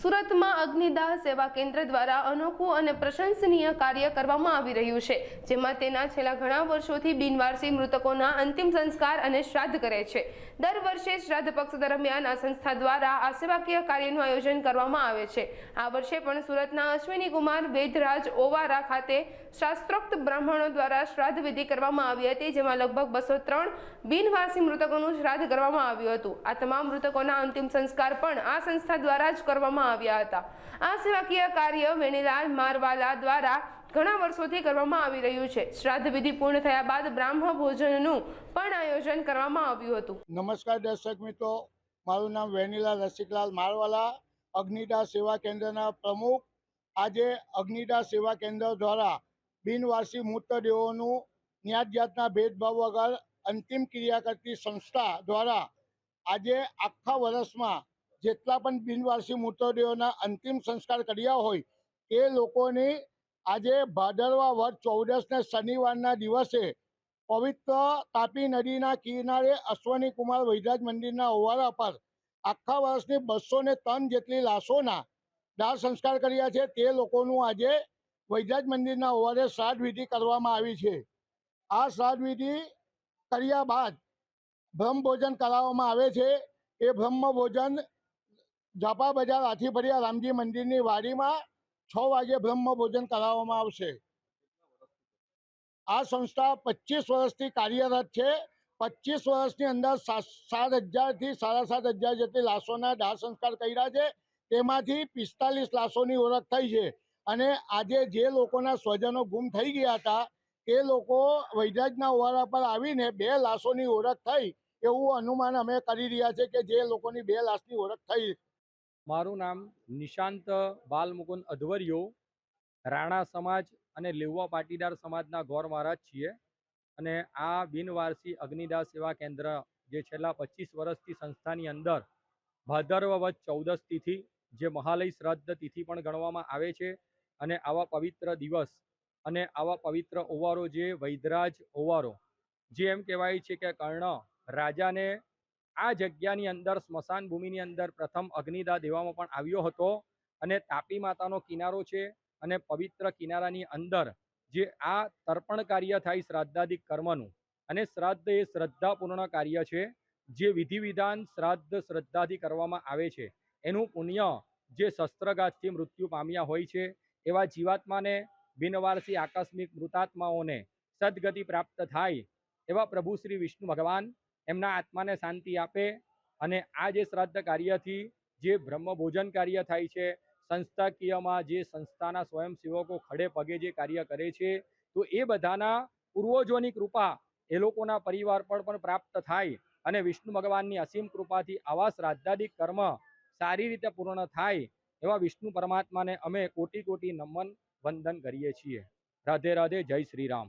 સુરતમાં અગ્નિદાહ સેવા કેન્દ્ર દ્વારા અનોખું અને પ્રશંસનીય કાર્ય કરવામાં આવી રહ્યું છે, જેમાં તેના છેલ્લા ઘણા વર્ષોથી બિનવારસી મૃતકોના અંતિમ સંસ્કાર અને શ્રાદ્ધ કરે છે. દર વર્ષે શ્રાદ્ધ પક્ષ દરમિયાન આ સંસ્થા દ્વારા આ સેવાકીય કાર્યનું આયોજન કરવામાં આવે છે. આ વર્ષે પણ સુરતના અશ્વિની કુમાર વેદરાજ ઓવારા ખાતે શાસ્ત્રોક્ત બ્રાહ્મણો દ્વારા શ્રાદ્ધ વિધિ કરવામાં આવી હતી, જેમાં લગભગ બસો ત્રણ બિનવારસી મૃતકોનું શ્રાદ્ધ કરવામાં આવ્યું હતું. આ તમામ મૃતકોના અંતિમ સંસ્કાર પણ આ સંસ્થા દ્વારા જ કરવામાં આવ્યા હતા. આ સેવાકીય કાર્ય વેણીલાલ મારવાલા દ્વારા ઘણા વર્ષોથી કરવામાં આવી રહ્યું છે. શ્રાદ્ધ વિધિ પૂર્ણ થયા બાદ બ્રાહ્મ ભોજનનું પણ આયોજન કરવામાં આવ્યું હતું. નમસ્કાર દર્શક મિત્રો, મારું નામ વેનીલાલ રસિકલાલ મારવાલા અગ્નિદા સેવા કેન્દ્રના પ્રમુખ. આજે અગ્નિદા સેવા કેન્દ્ર દ્વારા બિનવારસી મૃતદેહોનું ન્યાત જાતના ભેદભાવ વગર અંતિમ ક્રિયા કરતી સંસ્થા દ્વારા આજે આખા વર્ષમાં જેટલા પણ બિનવારસી મૃતદેહોના અંતિમ સંસ્કાર કર્યા હોય એ લોકોની આજે ભાદરવા વધ ચૌદસને શનિવારના દિવસે પવિત્ર તાપી નદીના કિનારે અશ્વની કુમાર વૈરાજ મંદિરના ઓવારા પર આખા વર્ષની બસો ને ત્રણ જેટલી લાશોના દાહ સંસ્કાર કર્યા છે. તે લોકોનું આજે વૈરાજ મંદિરના ઓવારે શ્રાદ્ધ વિધિ કરવામાં આવી છે. આ શ્રાદ્ધ વિધિ કર્યા બાદ બ્રહ્મ ભોજન કરાવવામાં આવે છે. એ બ્રહ્મ ઝાપા બજાર હાથીફળિયા રામજી મંદિરની વાડીમાં છ વાગે બ્રહ્મ ભોજન કરાવવામાં આવશે. આ સંસ્થા પચીસ વર્ષથી કાર્યરત છે. પચીસ વર્ષની અંદર સાત હજારથી સાડા સાત હજાર જેટલી લાશોના દાહ સંસ્કાર કર્યા છે. તેમાંથી પિસ્તાલીસ લાશોની ઓળખ થઈ છે. અને આજે જે લોકોના સ્વજનો ગુમ થઈ ગયા હતા, તે લોકો વૈદ્યરાજના ઓવારા પર આવીને બે લાશોની ઓળખ થઈ એવું અનુમાન અમે કરી રહ્યા છે કે જે લોકોની બે લાશની ઓળખ થઈ મારું નામ નિશાંત બાલમુકુંદ અધવરિયો, રાણા સમાજ અને લેવવા પાટીદાર સમાજના ગોર મહારાજ છીએ. અને આ બિનવારસી અગ્નિદાહ સેવા કેન્દ્ર જે છેલ્લા પચીસ વર્ષથી સંસ્થાની અંદર ભાદરવ વધ ચૌદસ તિથિ, જે મહાલય શ્રાદ્ધ તિથિ પણ ગણવામાં આવે છે. અને આવા પવિત્ર દિવસ અને આવા પવિત્ર ઓવારો જે વૈદરાજ ઓવારો, જે એમ કહેવાય છે કે કર્ણ રાજાને આ જગ્યાની અંદર, સ્મશાન ભૂમિની અંદર પ્રથમ અગ્નિદાહ દેવામાં પણ આવ્યો હતો અને તાપી માતાનો કિનારો છે અને પવિત્ર કિનારાની અંદર જે આ તર્પણ કાર્ય થાય શ્રાદ્ધાદિક કર્મનું અને શ્રાદ્ધ એ શ્રદ્ધાપૂર્ણ કાર્ય છે જે વિધિ વિધાન શ્રાદ્ધ શ્રદ્ધાથી કરવામાં આવે છે. એનું પુણ્ય જે શસ્ત્રઘાતથી મૃત્યુ પામ્યા હોય છે એવા જીવાત્માને બિનવારસી આકસ્મિક મૃતાત્માઓને સદગતિ પ્રાપ્ત થાય એવા પ્રભુ શ્રી વિષ્ણુ ભગવાન એમના આત્માને શાંતિ આપે અને આ જે શ્રાદ્ધ કાર્યથી જે બ્રહ્મ ભોજન કાર્ય થાય છે, સંસ્થાકીયમાં જે સંસ્થાના સ્વયંસેવકો ખડે પગે જે કાર્ય કરે છે, તો એ બધાના પૂર્વજોની કૃપા એ લોકોના પરિવાર પર પણ પ્રાપ્ત થાય અને વિષ્ણુ ભગવાનની અસીમ કૃપાથી આવા શ્રાદ્ધાદિક કર્મ સારી રીતે પૂર્ણ થાય એવા વિષ્ણુ પરમાત્માને અમે કોટી કોટી નમન વંદન કરીએ છીએ. રાધે રાધે જય શ્રી રામ.